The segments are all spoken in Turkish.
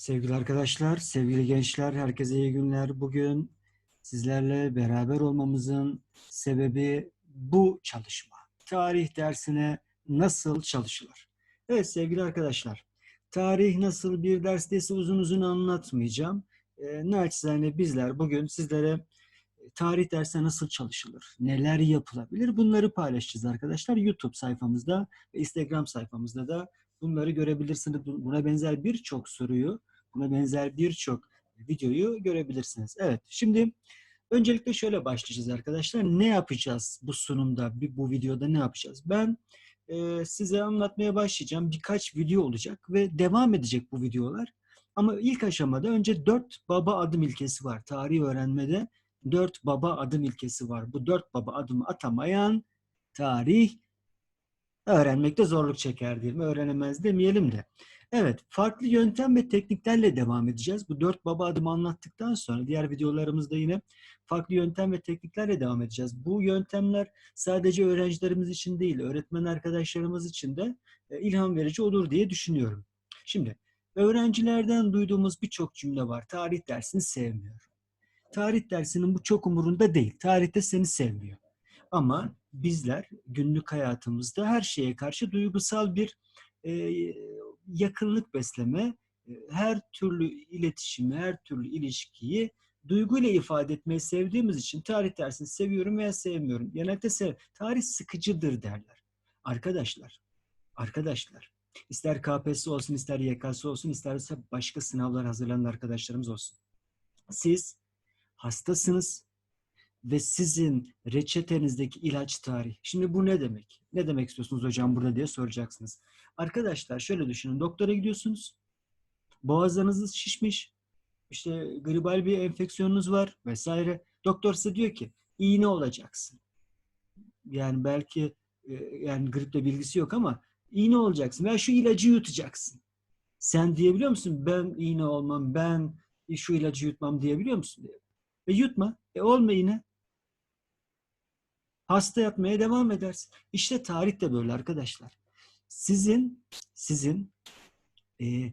Sevgili arkadaşlar, sevgili gençler, herkese iyi günler. Bugün sizlerle beraber olmamızın sebebi bu çalışma. Tarih dersine nasıl çalışılır? Evet sevgili arkadaşlar, tarih nasıl bir ders diyesi uzun uzun anlatmayacağım. E, naçizane bizler bugün sizlere e, tarih dersine nasıl çalışılır, neler yapılabilir bunları paylaşacağız arkadaşlar. YouTube sayfamızda ve Instagram sayfamızda da bunları görebilirsiniz. Buna benzer birçok soruyu Buna benzer birçok videoyu görebilirsiniz. Evet, şimdi öncelikle şöyle başlayacağız arkadaşlar. Ne yapacağız bu sunumda, bu videoda ne yapacağız? Ben e, size anlatmaya başlayacağım. Birkaç video olacak ve devam edecek bu videolar. Ama ilk aşamada önce dört baba adım ilkesi var. Tarih öğrenmede dört baba adım ilkesi var. Bu dört baba adımı atamayan tarih öğrenmekte zorluk çeker diyelim. Öğrenemez demeyelim de. Evet, farklı yöntem ve tekniklerle devam edeceğiz. Bu dört baba adımı anlattıktan sonra diğer videolarımızda yine farklı yöntem ve tekniklerle devam edeceğiz. Bu yöntemler sadece öğrencilerimiz için değil, öğretmen arkadaşlarımız için de e, ilham verici olur diye düşünüyorum. Şimdi, öğrencilerden duyduğumuz birçok cümle var. Tarih dersini sevmiyor. Tarih dersinin bu çok umurunda değil. Tarihte seni sevmiyor. Ama bizler günlük hayatımızda her şeye karşı duygusal bir e, yakınlık besleme, e, her türlü iletişimi, her türlü ilişkiyi duyguyla ifade etmeyi sevdiğimiz için tarih dersini seviyorum veya sevmiyorum. Genelde sev. Tarih sıkıcıdır derler. Arkadaşlar, arkadaşlar, ister KPSS olsun, ister YKS olsun, isterse başka sınavlar hazırlanan arkadaşlarımız olsun. Siz hastasınız ve sizin reçetenizdeki ilaç tarihi. Şimdi bu ne demek? Ne demek istiyorsunuz hocam burada diye soracaksınız. Arkadaşlar şöyle düşünün. Doktora gidiyorsunuz. Boğazlarınız şişmiş. İşte gribal bir enfeksiyonunuz var vesaire. Doktor size diyor ki iğne olacaksın. Yani belki e, yani griple bilgisi yok ama iğne olacaksın veya şu ilacı yutacaksın. Sen diyebiliyor musun? Ben iğne olmam, ben şu ilacı yutmam diyebiliyor musun? E yutma. E olma yine. Hasta yapmaya devam edersin. İşte tarih de böyle arkadaşlar sizin sizin e,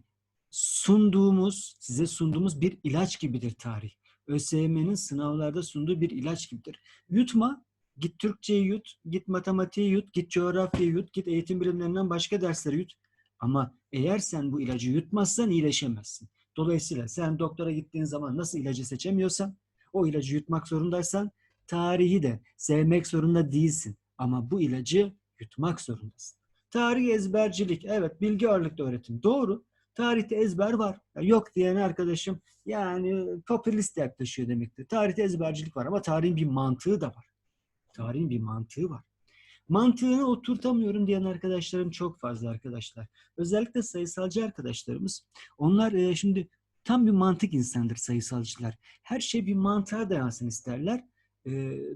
sunduğumuz, size sunduğumuz bir ilaç gibidir tarih. ÖSYM'nin sınavlarda sunduğu bir ilaç gibidir. Yutma, git Türkçeyi yut, git matematiği yut, git coğrafyayı yut, git eğitim bilimlerinden başka dersleri yut. Ama eğer sen bu ilacı yutmazsan iyileşemezsin. Dolayısıyla sen doktora gittiğin zaman nasıl ilacı seçemiyorsan, o ilacı yutmak zorundaysan, tarihi de sevmek zorunda değilsin. Ama bu ilacı yutmak zorundasın. Tarih ezbercilik. Evet bilgi ağırlıklı öğretim. Doğru. Tarihte ezber var. Yok diyen arkadaşım yani popülist yaklaşıyor demektir. Tarihte ezbercilik var ama tarihin bir mantığı da var. Tarihin bir mantığı var. Mantığını oturtamıyorum diyen arkadaşlarım çok fazla arkadaşlar. Özellikle sayısalcı arkadaşlarımız. Onlar e, şimdi tam bir mantık insandır sayısalcılar. Her şey bir mantığa dayansın isterler. E,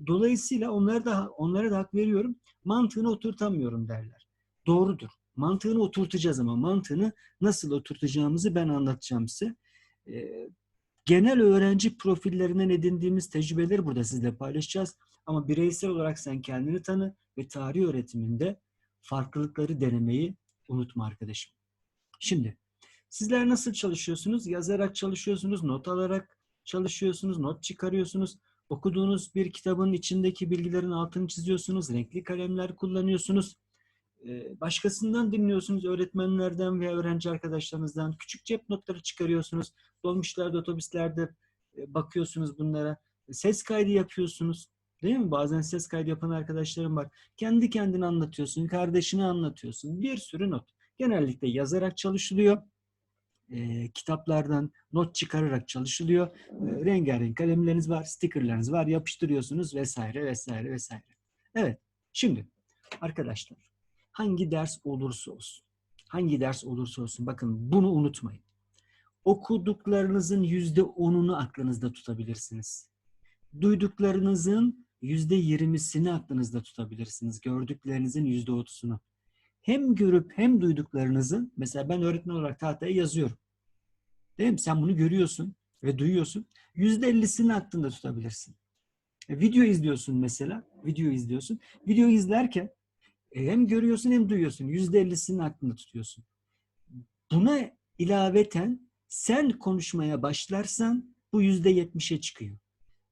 dolayısıyla onlara da onlara da hak veriyorum. Mantığını oturtamıyorum derler doğrudur. Mantığını oturtacağız ama mantığını nasıl oturtacağımızı ben anlatacağım size. Ee, genel öğrenci profillerinden edindiğimiz tecrübeleri burada sizle paylaşacağız. Ama bireysel olarak sen kendini tanı ve tarih öğretiminde farklılıkları denemeyi unutma arkadaşım. Şimdi sizler nasıl çalışıyorsunuz? Yazarak çalışıyorsunuz, not alarak çalışıyorsunuz, not çıkarıyorsunuz. Okuduğunuz bir kitabın içindeki bilgilerin altını çiziyorsunuz, renkli kalemler kullanıyorsunuz. Ee, başkasından dinliyorsunuz, öğretmenlerden veya öğrenci arkadaşlarınızdan. Küçük cep notları çıkarıyorsunuz. Dolmuşlarda, otobüslerde e, bakıyorsunuz bunlara. Ses kaydı yapıyorsunuz. Değil mi? Bazen ses kaydı yapan arkadaşlarım var. Kendi kendine anlatıyorsun, kardeşine anlatıyorsun. Bir sürü not. Genellikle yazarak çalışılıyor. E, kitaplardan not çıkararak çalışılıyor. E, rengarenk kalemleriniz var, stickerlarınız var, yapıştırıyorsunuz vesaire vesaire vesaire. Evet, şimdi arkadaşlar hangi ders olursa olsun, hangi ders olursa olsun bakın bunu unutmayın. Okuduklarınızın yüzde onunu aklınızda tutabilirsiniz. Duyduklarınızın yüzde yirmisini aklınızda tutabilirsiniz. Gördüklerinizin yüzde otuzunu. Hem görüp hem duyduklarınızın, mesela ben öğretmen olarak tahtaya yazıyorum. Değil mi? Sen bunu görüyorsun ve duyuyorsun. Yüzde ellisini aklında tutabilirsin. E, video izliyorsun mesela. Video izliyorsun. Video izlerken hem görüyorsun hem duyuyorsun. Yüzde ellisini aklında tutuyorsun. Buna ilaveten Sen konuşmaya başlarsan bu yüzde yetmişe çıkıyor.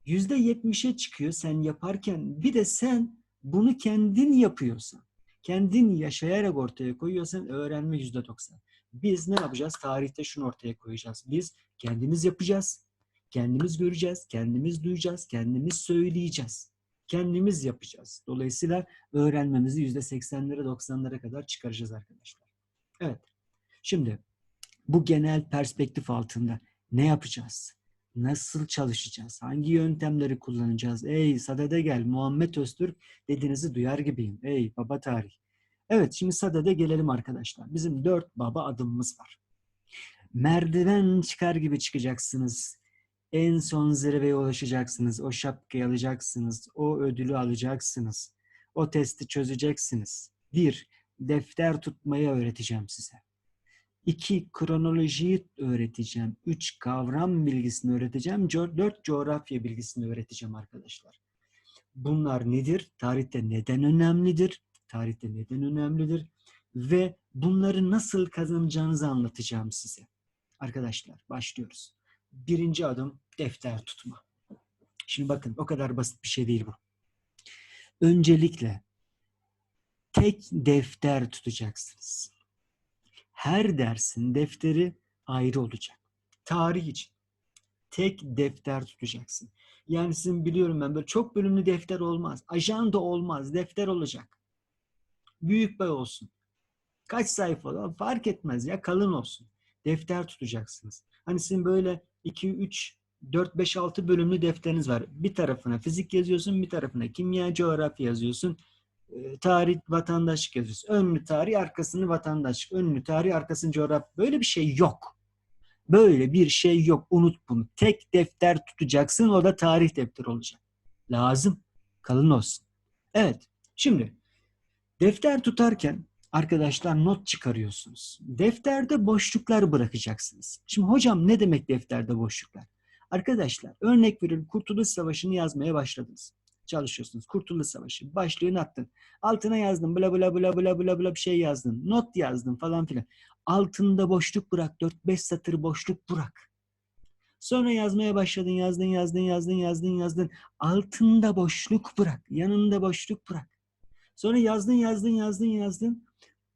Yüzde yetmişe çıkıyor sen yaparken bir de sen bunu kendin yapıyorsan, kendin yaşayarak ortaya koyuyorsan öğrenme yüzde doksan. Biz ne yapacağız? Tarihte şunu ortaya koyacağız. Biz kendimiz yapacağız, kendimiz göreceğiz, kendimiz duyacağız, kendimiz söyleyeceğiz. Kendimiz yapacağız. Dolayısıyla öğrenmemizi yüzde seksenlere doksanlara kadar çıkaracağız arkadaşlar. Evet. Şimdi bu genel perspektif altında ne yapacağız? Nasıl çalışacağız? Hangi yöntemleri kullanacağız? Ey sadede gel Muhammed Öztürk dediğinizi duyar gibiyim. Ey baba tarih. Evet şimdi sadede gelelim arkadaşlar. Bizim dört baba adımımız var. Merdiven çıkar gibi çıkacaksınız. En son zirveye ulaşacaksınız. O şapkayı alacaksınız. O ödülü alacaksınız. O testi çözeceksiniz. Bir, defter tutmayı öğreteceğim size. İki, kronolojiyi öğreteceğim. Üç, kavram bilgisini öğreteceğim. Dört, coğrafya bilgisini öğreteceğim arkadaşlar. Bunlar nedir? Tarihte neden önemlidir? Tarihte neden önemlidir? Ve bunları nasıl kazanacağınızı anlatacağım size. Arkadaşlar başlıyoruz. Birinci adım defter tutma. Şimdi bakın o kadar basit bir şey değil bu. Öncelikle tek defter tutacaksınız. Her dersin defteri ayrı olacak. Tarih için tek defter tutacaksın. Yani sizin biliyorum ben böyle çok bölümlü defter olmaz. Ajanda olmaz. Defter olacak. Büyük boy olsun. Kaç sayfa fark etmez ya kalın olsun. Defter tutacaksınız. Hani sizin böyle 2, 3, 4, 5, 6 bölümlü defteriniz var. Bir tarafına fizik yazıyorsun, bir tarafına kimya, coğrafya yazıyorsun. Ee, Tarih, vatandaşlık yazıyorsun. Önlü tarih, arkasını vatandaşlık. Önlü tarih, arkasını coğrafya. Böyle bir şey yok. Böyle bir şey yok. Unut bunu. Tek defter tutacaksın. O da tarih defteri olacak. Lazım. Kalın olsun. Evet. Şimdi defter tutarken arkadaşlar not çıkarıyorsunuz. Defterde boşluklar bırakacaksınız. Şimdi hocam ne demek defterde boşluklar? Arkadaşlar örnek verin Kurtuluş Savaşı'nı yazmaya başladınız. Çalışıyorsunuz. Kurtuluş Savaşı. Başlığını attın. Altına yazdın. Bla bla bla bla bla bla bir şey yazdın. Not yazdın falan filan. Altında boşluk bırak. 4-5 satır boşluk bırak. Sonra yazmaya başladın. Yazdın, yazdın, yazdın, yazdın, yazdın. Altında boşluk bırak. Yanında boşluk bırak. Sonra yazdın, yazdın, yazdın, yazdın.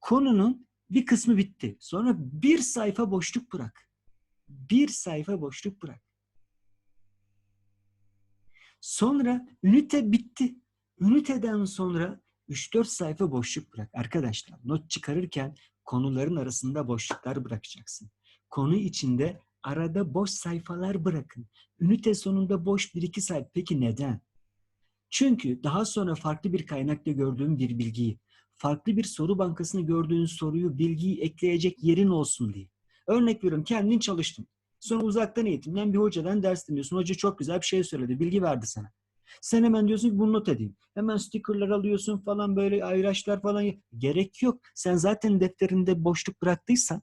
Konunun bir kısmı bitti. Sonra bir sayfa boşluk bırak. Bir sayfa boşluk bırak. Sonra ünite bitti. Üniteden sonra 3-4 sayfa boşluk bırak. Arkadaşlar not çıkarırken konuların arasında boşluklar bırakacaksın. Konu içinde arada boş sayfalar bırakın. Ünite sonunda boş bir iki sayfa. Peki neden? Çünkü daha sonra farklı bir kaynakta gördüğün bir bilgiyi, farklı bir soru bankasını gördüğün soruyu, bilgiyi ekleyecek yerin olsun diye. Örnek veriyorum kendin çalıştın. Sonra uzaktan eğitimden bir hocadan ders dinliyorsun. Hoca çok güzel bir şey söyledi, bilgi verdi sana. Sen hemen diyorsun ki bunu not edeyim. Hemen stickerlar alıyorsun falan böyle ayraçlar falan. Gerek yok. Sen zaten defterinde boşluk bıraktıysan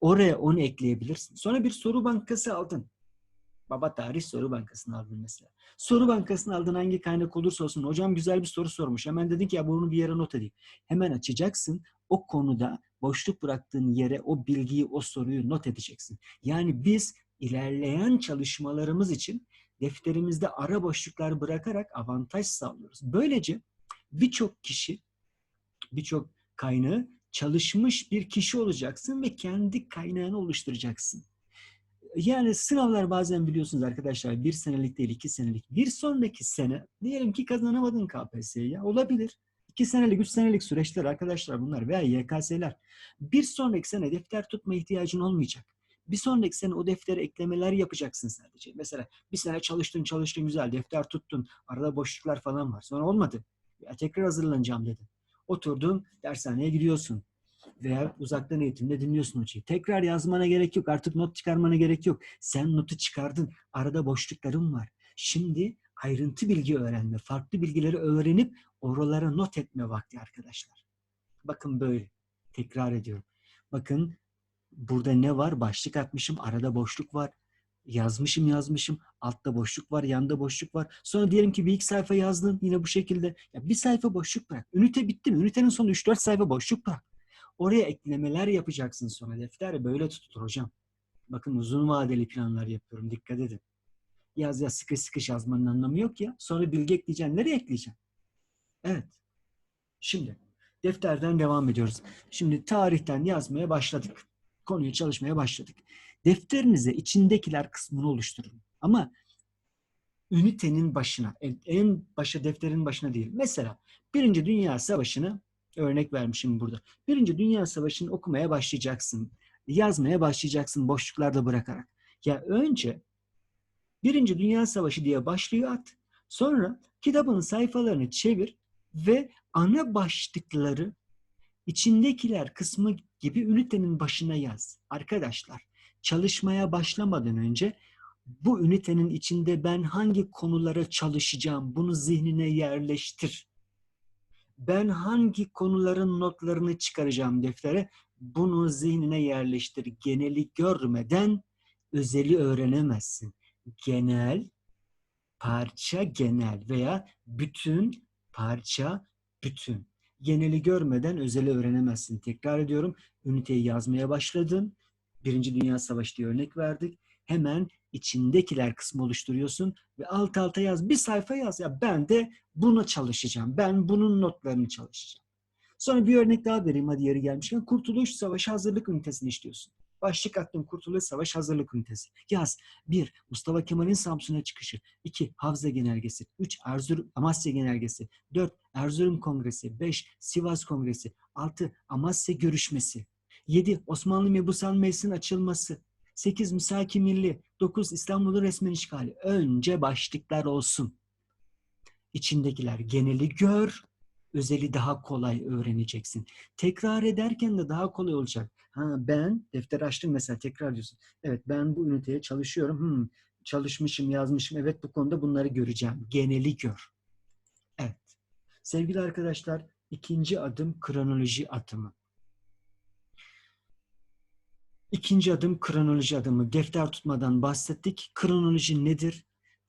oraya onu ekleyebilirsin. Sonra bir soru bankası aldın. Baba Tarih Soru Bankası'nı aldın mesela. Soru Bankası'nı aldın hangi kaynak olursa olsun. Hocam güzel bir soru sormuş. Hemen dedin ki ya bunu bir yere not edeyim. Hemen açacaksın. O konuda boşluk bıraktığın yere o bilgiyi, o soruyu not edeceksin. Yani biz ilerleyen çalışmalarımız için defterimizde ara boşluklar bırakarak avantaj sağlıyoruz. Böylece birçok kişi, birçok kaynağı çalışmış bir kişi olacaksın ve kendi kaynağını oluşturacaksın. Yani sınavlar bazen biliyorsunuz arkadaşlar bir senelik değil iki senelik. Bir sonraki sene diyelim ki kazanamadın KPSS'yi olabilir. İki senelik, üç senelik süreçler arkadaşlar bunlar veya YKS'ler. Bir sonraki sene defter tutma ihtiyacın olmayacak. Bir sonraki sene o deftere eklemeler yapacaksın sadece. Mesela bir sene çalıştın çalıştın güzel defter tuttun. Arada boşluklar falan var. Sonra olmadı. Ya tekrar hazırlanacağım dedin. Oturdun dershaneye gidiyorsun veya uzaktan eğitimde dinliyorsun hocayı. Tekrar yazmana gerek yok. Artık not çıkarmana gerek yok. Sen notu çıkardın. Arada boşlukların var. Şimdi ayrıntı bilgi öğrenme, farklı bilgileri öğrenip oralara not etme vakti arkadaşlar. Bakın böyle. Tekrar ediyorum. Bakın burada ne var? Başlık atmışım. Arada boşluk var. Yazmışım yazmışım. Altta boşluk var. Yanda boşluk var. Sonra diyelim ki bir iki sayfa yazdın. Yine bu şekilde. Ya bir sayfa boşluk bırak. Ünite bitti mi? Ünitenin sonu 3-4 sayfa boşluk bırak. Oraya eklemeler yapacaksın sonra. Defter böyle tutulur hocam. Bakın uzun vadeli planlar yapıyorum. Dikkat edin. Yaz yaz sıkış sıkış yazmanın anlamı yok ya. Sonra bilgi ekleyeceksin. Nereye ekleyeceksin? Evet. Şimdi defterden devam ediyoruz. Şimdi tarihten yazmaya başladık. Konuyu çalışmaya başladık. Defterinize içindekiler kısmını oluşturun. Ama ünitenin başına, en başa defterin başına değil. Mesela Birinci Dünya Savaşı'nı örnek vermişim burada. Birinci Dünya Savaşı'nı okumaya başlayacaksın. Yazmaya başlayacaksın boşluklarda bırakarak. Ya önce Birinci Dünya Savaşı diye başlıyor at. Sonra kitabın sayfalarını çevir ve ana başlıkları içindekiler kısmı gibi ünitenin başına yaz. Arkadaşlar çalışmaya başlamadan önce bu ünitenin içinde ben hangi konulara çalışacağım bunu zihnine yerleştir. Ben hangi konuların notlarını çıkaracağım deftere bunu zihnine yerleştir. Geneli görmeden özeli öğrenemezsin. Genel, parça genel veya bütün, parça bütün. Geneli görmeden özeli öğrenemezsin. Tekrar ediyorum. Üniteyi yazmaya başladın. Birinci Dünya Savaşı diye örnek verdik. Hemen içindekiler kısmı oluşturuyorsun ve alt alta yaz. Bir sayfa yaz. Ya ben de buna çalışacağım. Ben bunun notlarını çalışacağım. Sonra bir örnek daha vereyim hadi yeri gelmişken. Kurtuluş Savaşı hazırlık ünitesini işliyorsun. Başlık attım Kurtuluş Savaş Hazırlık Ünitesi. Yaz. 1. Mustafa Kemal'in Samsun'a çıkışı. 2. Havza Genelgesi. 3. Erzurum Amasya Genelgesi. 4. Erzurum Kongresi. 5. Sivas Kongresi. 6. Amasya Görüşmesi. 7. Osmanlı Mebusan Meclisi'nin açılması. 8. Misaki Milli. 9. İstanbul'un resmen işgali. Önce başlıklar olsun. İçindekiler geneli gör, özeli daha kolay öğreneceksin. Tekrar ederken de daha kolay olacak. Ha ben defter açtım mesela tekrar diyorsun. Evet ben bu üniteye çalışıyorum. Hmm, çalışmışım, yazmışım. Evet bu konuda bunları göreceğim. Geneli gör. Evet. Sevgili arkadaşlar ikinci adım kronoloji adımı. İkinci adım kronoloji adımı. Defter tutmadan bahsettik. Kronoloji nedir?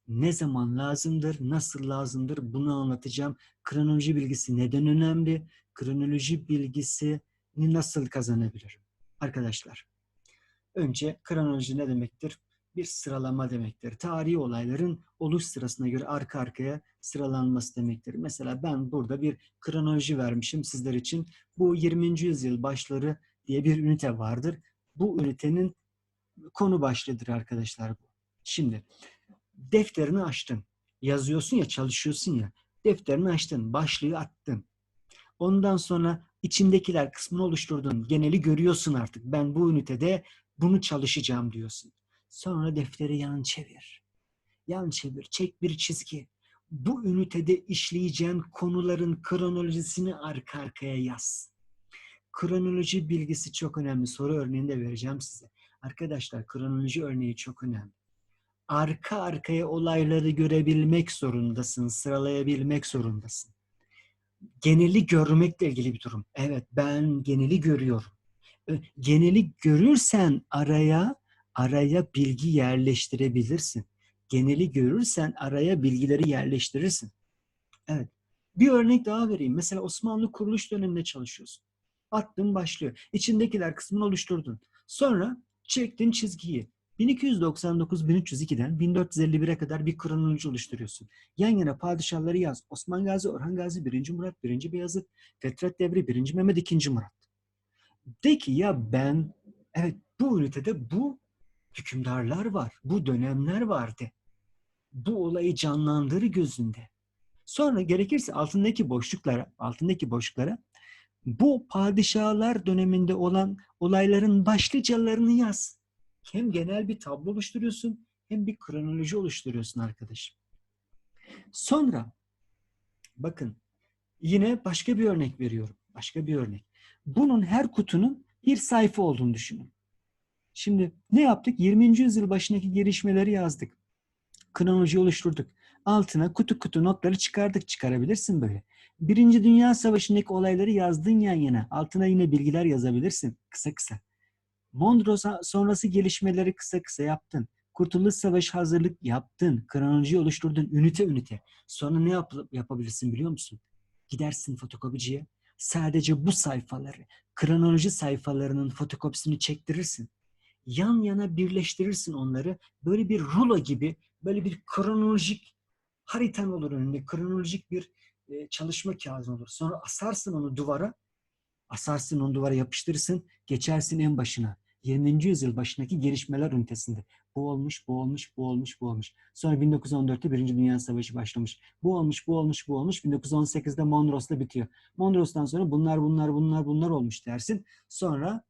Ne zaman lazımdır? Nasıl lazımdır? Bunu anlatacağım. Kronoloji bilgisi neden önemli? Kronoloji bilgisini nasıl kazanabilirim? Arkadaşlar, önce kronoloji ne demektir? Bir sıralama demektir. Tarihi olayların oluş sırasına göre arka arkaya sıralanması demektir. Mesela ben burada bir kronoloji vermişim sizler için. Bu 20. yüzyıl başları diye bir ünite vardır. Bu ünitenin konu başlığıdır arkadaşlar bu. Şimdi defterini açtın. Yazıyorsun ya, çalışıyorsun ya. Defterini açtın, başlığı attın. Ondan sonra içindekiler kısmını oluşturdun. Geneli görüyorsun artık. Ben bu ünitede bunu çalışacağım diyorsun. Sonra defteri yan çevir. Yan çevir, çek bir çizgi. Bu ünitede işleyeceğin konuların kronolojisini arka arkaya yaz. Kronoloji bilgisi çok önemli. Soru örneğini de vereceğim size. Arkadaşlar kronoloji örneği çok önemli. Arka arkaya olayları görebilmek zorundasın, sıralayabilmek zorundasın geneli görmekle ilgili bir durum. Evet ben geneli görüyorum. Geneli görürsen araya araya bilgi yerleştirebilirsin. Geneli görürsen araya bilgileri yerleştirirsin. Evet. Bir örnek daha vereyim. Mesela Osmanlı kuruluş döneminde çalışıyorsun. Attın başlıyor. İçindekiler kısmını oluşturdun. Sonra çektin çizgiyi. 1299-1302'den 1451'e kadar bir kronoloji oluşturuyorsun. Yan yana padişahları yaz. Osman Gazi, Orhan Gazi, 1. Murat, 1. Beyazıt, Fetret Devri, 1. Mehmet, 2. Murat. De ki ya ben, evet bu ünitede bu hükümdarlar var, bu dönemler vardı. Bu olayı canlandır gözünde. Sonra gerekirse altındaki boşluklara, altındaki boşluklara bu padişahlar döneminde olan olayların başlıcalarını yaz hem genel bir tablo oluşturuyorsun hem bir kronoloji oluşturuyorsun arkadaşım. Sonra bakın yine başka bir örnek veriyorum. Başka bir örnek. Bunun her kutunun bir sayfa olduğunu düşünün. Şimdi ne yaptık? 20. yüzyıl başındaki gelişmeleri yazdık. Kronoloji oluşturduk. Altına kutu kutu notları çıkardık. Çıkarabilirsin böyle. Birinci Dünya Savaşı'ndaki olayları yazdın yan yana. Altına yine bilgiler yazabilirsin. Kısa kısa. Mondros sonrası gelişmeleri kısa kısa yaptın. Kurtuluş Savaşı hazırlık yaptın. Kronoloji oluşturdun ünite ünite. Sonra ne yap yapabilirsin biliyor musun? Gidersin fotokopiciye. Sadece bu sayfaları, kronoloji sayfalarının fotokopisini çektirirsin. yan yana birleştirirsin onları. Böyle bir rulo gibi, böyle bir kronolojik haritan olur önünde. Kronolojik bir e, çalışma kağıdın olur. Sonra asarsın onu duvara. Asarsın onu duvara yapıştırırsın. Geçersin en başına. 20. yüzyıl başındaki gelişmeler ünitesinde. Bu olmuş, bu olmuş, bu olmuş, bu olmuş. Sonra 1914'te Birinci Dünya Savaşı başlamış. Bu olmuş, bu olmuş, bu olmuş. 1918'de Mondros'ta bitiyor. Mondros'tan sonra bunlar, bunlar, bunlar, bunlar olmuş dersin. Sonra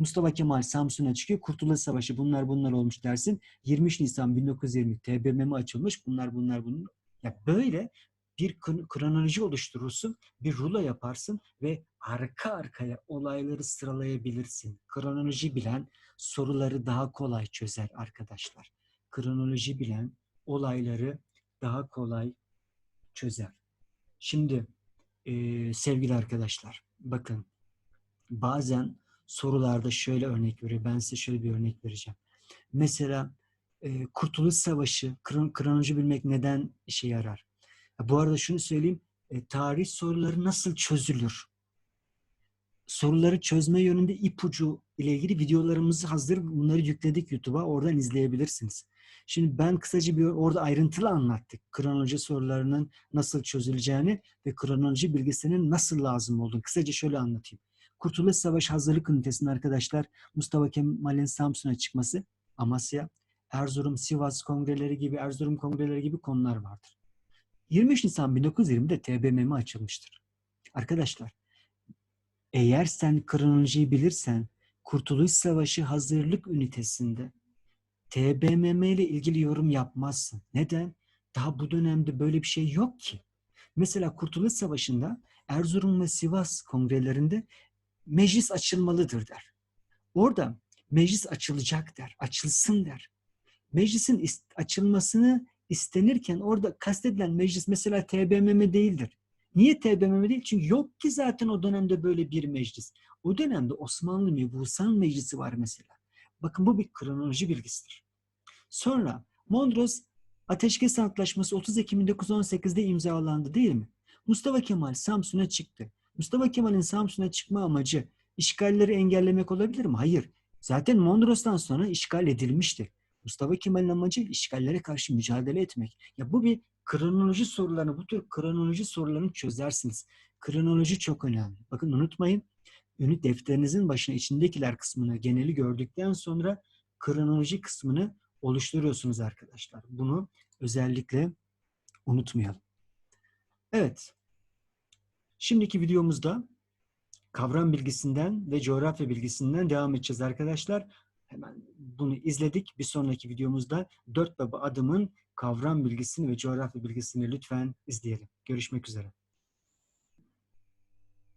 Mustafa Kemal Samsun'a çıkıyor. Kurtuluş Savaşı bunlar bunlar olmuş dersin. 23 Nisan 1920 TBMM açılmış. Bunlar bunlar bunlar. Ya böyle bir kron- kronoloji oluşturursun, bir rulo yaparsın ve arka arkaya olayları sıralayabilirsin. Kronoloji bilen soruları daha kolay çözer arkadaşlar. Kronoloji bilen olayları daha kolay çözer. Şimdi eee, sevgili arkadaşlar bakın bazen sorularda şöyle örnek veriyor. Ben size şöyle bir örnek vereceğim. Mesela e, Kurtuluş Savaşı, kron- kronoloji bilmek neden işe yarar? Ha, Bu arada şunu söyleyeyim. e, tarih soruları nasıl çözülür? Soruları çözme yönünde ipucu ile ilgili videolarımızı hazır. Bunları yükledik YouTube'a. Oradan izleyebilirsiniz. Şimdi ben kısaca bir orada ayrıntılı anlattık. Kronoloji sorularının nasıl çözüleceğini ve kronoloji bilgisinin nasıl lazım olduğunu. Kısaca şöyle anlatayım. Kurtuluş Savaşı hazırlık ünitesinin arkadaşlar Mustafa Kemal'in Samsun'a çıkması, Amasya, Erzurum, Sivas kongreleri gibi, Erzurum kongreleri gibi konular vardır. 23 Nisan 1920'de TBMM açılmıştır. Arkadaşlar, eğer sen kronolojiyi bilirsen, Kurtuluş Savaşı hazırlık ünitesinde TBMM ile ilgili yorum yapmazsın. Neden? Daha bu dönemde böyle bir şey yok ki. Mesela Kurtuluş Savaşı'nda Erzurum ve Sivas kongrelerinde meclis açılmalıdır der. Orada meclis açılacak der, açılsın der. Meclisin is- açılmasını istenirken orada kastedilen meclis mesela TBMM değildir. Niye TBMM değil? Çünkü yok ki zaten o dönemde böyle bir meclis. O dönemde Osmanlı Mebusan Meclisi var mesela. Bakın bu bir kronoloji bilgisidir. Sonra Mondros Ateşkes Antlaşması 30 Ekim 1918'de imzalandı değil mi? Mustafa Kemal Samsun'a çıktı. Mustafa Kemal'in Samsun'a çıkma amacı işgalleri engellemek olabilir mi? Hayır. Zaten Mondros'tan sonra işgal edilmişti. Mustafa Kemal'in amacı işgallere karşı mücadele etmek. Ya bu bir kronoloji sorularını, bu tür kronoloji sorularını çözersiniz. Kronoloji çok önemli. Bakın unutmayın, ünit defterinizin başına içindekiler kısmını geneli gördükten sonra kronoloji kısmını oluşturuyorsunuz arkadaşlar. Bunu özellikle unutmayalım. Evet. Şimdiki videomuzda kavram bilgisinden ve coğrafya bilgisinden devam edeceğiz arkadaşlar. Hemen bunu izledik. Bir sonraki videomuzda dört baba adımın kavram bilgisini ve coğrafya bilgisini lütfen izleyelim. Görüşmek üzere.